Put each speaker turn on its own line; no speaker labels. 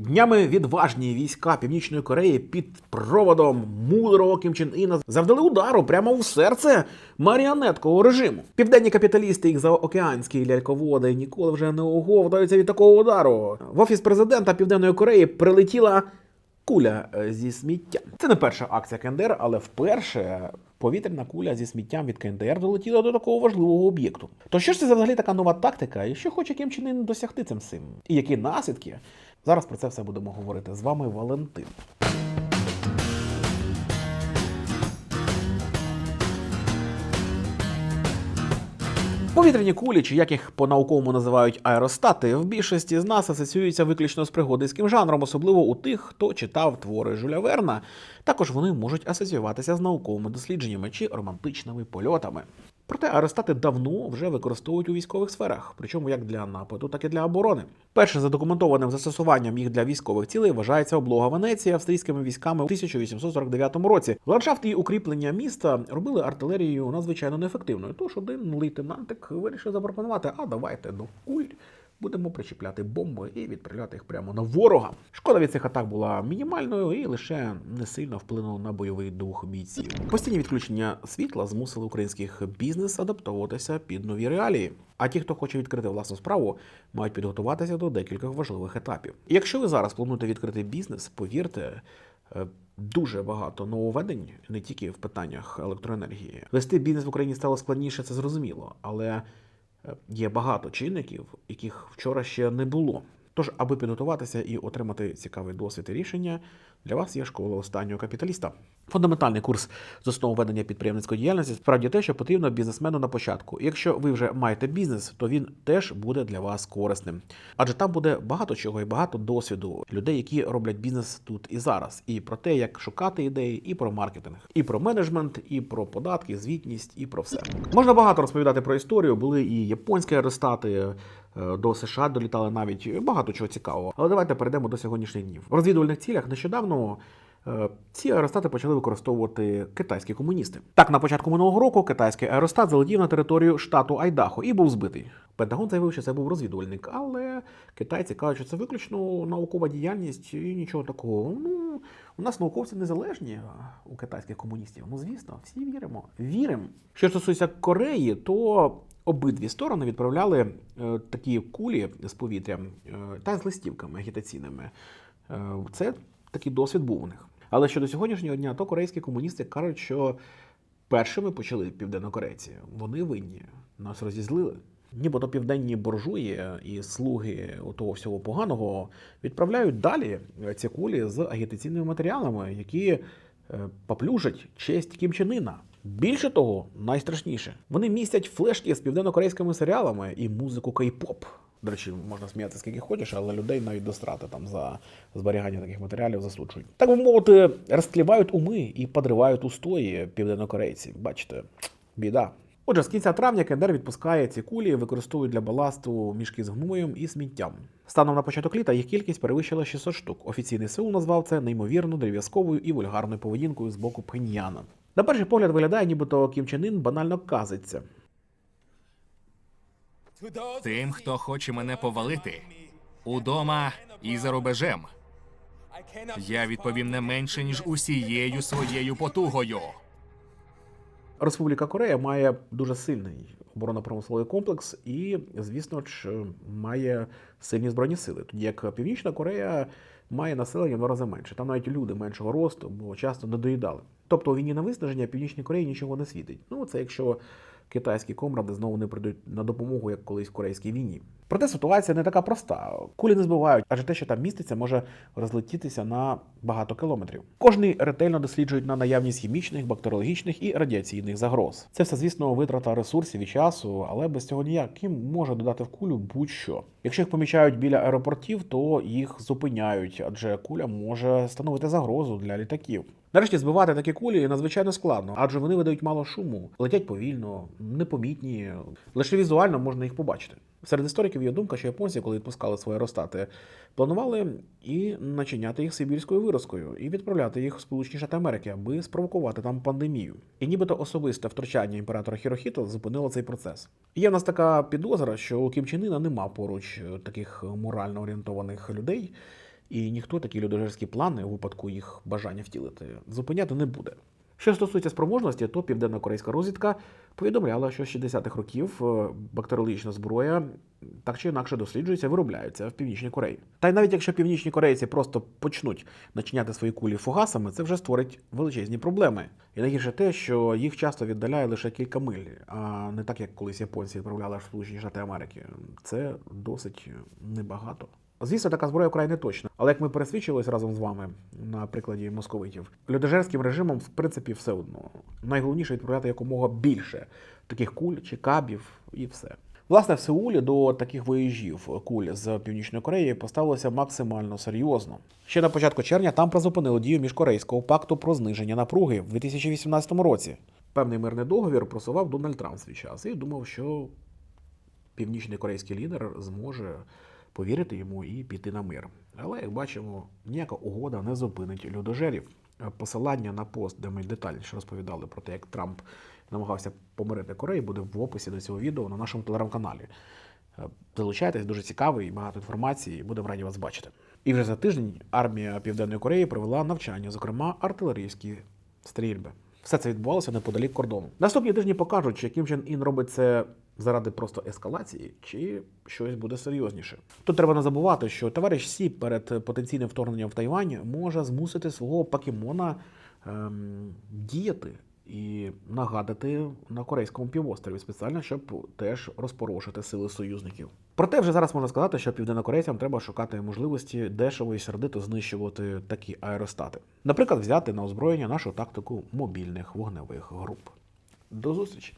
Днями відважні війська Північної Кореї під проводом мудрого Кім Чен Іна завдали удару прямо у серце маріонеткового режиму. Південні капіталісти, їх заокеанські ляльководи ніколи вже не оговтаються від такого удару. В офіс президента Південної Кореї прилетіла куля е, зі сміттям. Це не перша акція КНДР, але вперше повітряна куля зі сміттям від КНДР долетіла до такого важливого об'єкту. То що ж це за взагалі така нова тактика, і що хоче Кім Чен Ін досягти цим? І які наслідки? Зараз про це все будемо говорити. З вами Валентин. Повітряні кулі, чи як їх по-науковому називають аеростати, в більшості з нас асоціюються виключно з пригодицьким жанром, особливо у тих, хто читав твори Жюля Верна. Також вони можуть асоціюватися з науковими дослідженнями чи романтичними польотами. Проте аеростати давно вже використовують у військових сферах, причому як для нападу, так і для оборони. Першим задокументованим застосуванням їх для військових цілей вважається облога Венеції австрійськими військами у 1849 році. Ландшафт і укріплення міста робили артилерію надзвичайно неефективною. Тож один лейтенантик вирішив запропонувати: а давайте до куль будемо причіпляти бомби і відправляти їх прямо на ворога. Шкода від цих атак була мінімальною і лише не сильно вплинула на бойовий дух бійців. Постійні відключення світла змусили українських бізнес адаптовуватися під нові реалії. А ті, хто хоче відкрити власну справу, мають підготуватися до декількох важливих етапів. Якщо ви зараз плануєте відкрити бізнес, повірте. е, Дуже багато нововведень, не тільки в питаннях електроенергії. Вести бізнес в Україні стало складніше, це зрозуміло, але є багато чинників, яких вчора ще не було. Тож, аби підготуватися і отримати цікавий досвід і рішення, для вас є школа останнього капіталіста. Фундаментальний курс з основ ведення підприємницької діяльності справді те, що потрібно бізнесмену на початку. Якщо ви вже маєте бізнес, то він теж буде для вас корисним. Адже там буде багато чого і багато досвіду людей, які роблять бізнес тут і зараз, і про те, як шукати ідеї, і про маркетинг, і про менеджмент, і про податки, звітність, і про все. Можна багато розповідати про історію. Були і японські аеростати. Е, До США долітали навіть багато чого цікавого. Але давайте перейдемо до сьогоднішніх днів. В розвідувальних цілях нещодавно е, ці аеростати почали використовувати китайські комуністи. Так, на початку минулого року китайський аеростат залетів на територію штату Айдахо і був збитий. Пентагон заявив, що це був розвідувальник, але китайці кажуть, що це виключно наукова діяльність і нічого такого. Ну, у нас науковці незалежні у китайських комуністів. Ну, звісно, всі віримо. Віримо. Що стосується Кореї, то обидві сторони відправляли е, такі кулі з повітря е, та з листівками агітаційними. Е, це такий досвід був у них. Але щодо сьогоднішнього дня, то корейські комуністи кажуть, що першими почали південнокорейці. Вони винні, нас розізлили. Нібито південні буржуї і слуги того всього поганого відправляють далі ці кулі з агітаційними матеріалами, які поплюжать честь Кім Чен Іна. Більше того, найстрашніше, вони містять флешки з південно-корейськими серіалами і музику кей-поп. До речі, можна сміятися скільки хочеш, але людей навіть до страти там за зберігання таких матеріалів засуджують. Так би мовити, розклівають уми і подривають устої південнокорейці. Бачите, біда. Отже, з кінця травня КНДР відпускає ці кулі, використовують для баласту мішки з гноєм і сміттям. Станом на початок літа їх кількість перевищила 600 штук. Офіційний Сеул назвав це неймовірно древ'язковою і вульгарною поведінкою з боку Пхеньяна. На перший погляд виглядає, нібито Кім Чен Ін банально казиться.
Тим, хто хоче мене повалити, удома і за рубежем. Я відповім не менше, ніж усією своєю потугою.
Республіка Корея має дуже сильний оборонно-промисловий комплекс і, звісно ж, має сильні збройні сили. Тоді як Північна Корея має населення в два рази менше. Там навіть люди меншого росту, бо часто не доїдали. Тобто у війні на виснаження Північній Кореї нічого не світить. Ну це якщо китайські комради знову не прийдуть на допомогу, як колись в корейській війні. Проте ситуація не така проста. Кулі не збивають, адже те, що там міститься, може розлетітися на багато кілометрів. Кожний ретельно досліджують на наявність хімічних, бактеріологічних і радіаційних загроз. Це все, звісно, витрата ресурсів і часу, але без цього ніяк ким може додати в кулю будь-що. Якщо їх помічають біля аеропортів, то їх зупиняють, адже куля може становити загрозу для літаків. Нарешті збивати такі кулі надзвичайно складно, адже вони видають мало шуму, летять повільно, непомітні. Лише візуально можна їх побачити. Серед істориків є думка, що японці, коли відпускали свої аеростати, планували і начиняти їх сибірською виразкою, і відправляти їх в Сполучені Штати Америки, аби спровокувати там пандемію. І нібито особисте втручання імператора Хірохіто зупинило цей процес. Є в нас така підозра, що у Кім Чен нема поруч таких морально орієнтованих людей, і ніхто такі людожерські плани у випадку їх бажання втілити зупиняти не буде. Що стосується спроможності, то південно-корейська розвідка повідомляла, що з 60-х років е, бактеріологічна зброя так чи інакше досліджується виробляється в Північній Кореї. Та й навіть якщо північні корейці просто почнуть начиняти свої кулі фугасами, це вже створить величезні проблеми. І найгірше те, що їх часто віддаляє лише кілька миль, а не так, як колись японці відправляли в Сполучені Штати Америки. Це досить небагато. Звісно, така зброя вкрай не точна, але як ми пересвідчились разом з вами на прикладі московитів, людожерським режимом в принципі все одно. Найголовніше відправляти якомога більше таких куль чи кабів і все. Власне, в Сеулі до таких виїжджів куль з Північної Кореї поставилося максимально серйозно. Ще на початку червня там призупинили дію міжкорейського пакту про зниження напруги в 2018 році. Певний мирний договір просував Дональд Трамп свій час і думав, що північний корейський лідер зможе повірити йому і піти на мир. Але, як бачимо, ніяка угода не зупинить людожерів. Посилання на пост, де ми детальніше розповідали про те, як Трамп намагався помирити Корею, буде в описі до цього відео на нашому телеграм-каналі. Е, Залучайтесь, дуже цікавий і багато інформації, і будемо раді вас бачити. І вже за тиждень армія Південної Кореї провела навчання, зокрема артилерійські стрільби. Все це відбувалося неподалік кордону. Наступні тижні покажуть, Кім Чен Ін робить це заради просто ескалації, чи щось буде серйозніше. Тут треба не забувати, що товариш Сі перед потенційним вторгненням в Тайвань може змусити свого покемона ем, діяти і нагадати на корейському півострові спеціально, щоб теж розпорошити сили союзників. Проте вже зараз можна сказати, що південнокорейцям треба шукати можливості дешево і сердито знищувати такі аеростати. Наприклад, взяти на озброєння нашу тактику мобільних вогневих груп. До зустрічі!